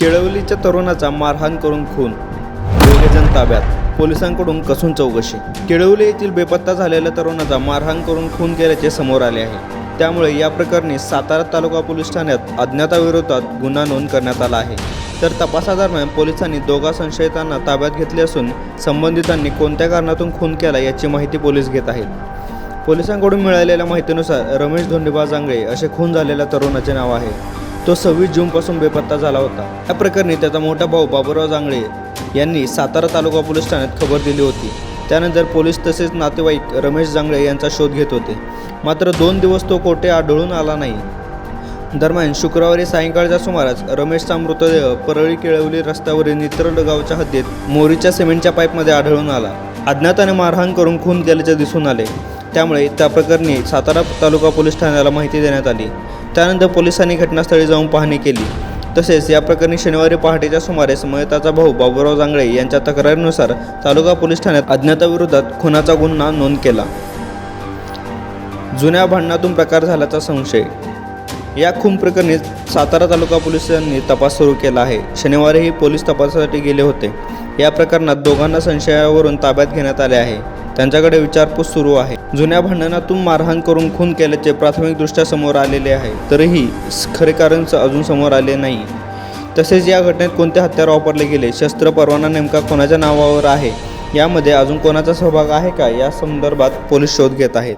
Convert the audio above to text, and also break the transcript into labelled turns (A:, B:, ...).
A: केळवलीच्या तरुणाचा मारहाण करून खून दोघेजण ताब्यात पोलिसांकडून कसून चौकशी. केळवली येथील बेपत्ता झालेल्या तरुणाचा मारहाण करून खून केल्याचे समोर आले आहे. त्यामुळे या प्रकरणी सातारा तालुका पोलीस ठाण्यात अज्ञाताविरोधात गुन्हा नोंद करण्यात आला आहे. तर तपासादरम्यान पोलिसांनी दोघा संशयितांना ताब्यात घेतले असून संबंधितांनी कोणत्या कारणातून खून केला याची माहिती पोलीस घेत आहेत. पोलिसांकडून मिळालेल्या माहितीनुसार रमेश धोंडीबा जांगळे असे खून झालेल्या तरुणाचे नाव आहे. तो सव्वीस जूनपासून बेपत्ता झाला होता. या प्रकरणी त्याचा मोठा भाऊ बाबुराव जांगळे यांनी सातारा तालुका पोलीस ठाण्यात खबर दिली होती. त्यानंतर पोलीस तसेच नातेवाईक रमेश जांगळे यांचा शोध घेत होते. मात्र दोन दिवस तो कोठे आढळून आला नाही. दरम्यान शुक्रवारी सायंकाळच्या सुमारास रमेशचा मृतदेह परळी केळवली रस्त्यावरील नित्रड गावच्या हद्दीत मोरीच्या सिमेंटच्या पाईपमध्ये आढळून आला. अज्ञाताने मारहाण करून खून केल्याचे दिसून आले. त्यामुळे त्या प्रकरणी सातारा तालुका पोलीस ठाण्याला माहिती देण्यात आली. त्यानंतर पोलिसांनी घटनास्थळी जाऊन पाहणी केली. तसेच या प्रकरणी शनिवारी पहाटेच्या सुमारेस मयताचा भाऊ बाबूराव जांगळे यांच्या तक्रारीनुसार तालुका पोलीस ठाण्यात अज्ञाताविरोधात खुनाचा गुन्हा नोंद केला. जुन्या भांडणातून प्रकार झाल्याचा संशय. या खून प्रकरणी सातारा तालुका पोलिसांनी तपास सुरू केला आहे. शनिवारीही पोलीस तपासासाठी गेले होते. या प्रकरणात दोघांना संशयावरून ताब्यात घेण्यात आले आहे. त्यांच्याकडे विचारपूस सुरू आहे. जुन्या भांडणातून मारहाण करून खून केल्याचे प्राथमिकदृष्ट्या समोर आलेले आहे. तरीही खरे कारण अजून समोर आले नाही. तसेच या घटनेत कोणते हत्यार वापरले गेले? शस्त्र परवाना नेमका कोणाच्या नावावर आहे? यामध्ये अजून कोणाचा सहभाग आहे का? या संदर्भात पोलीस शोध घेत आहेत.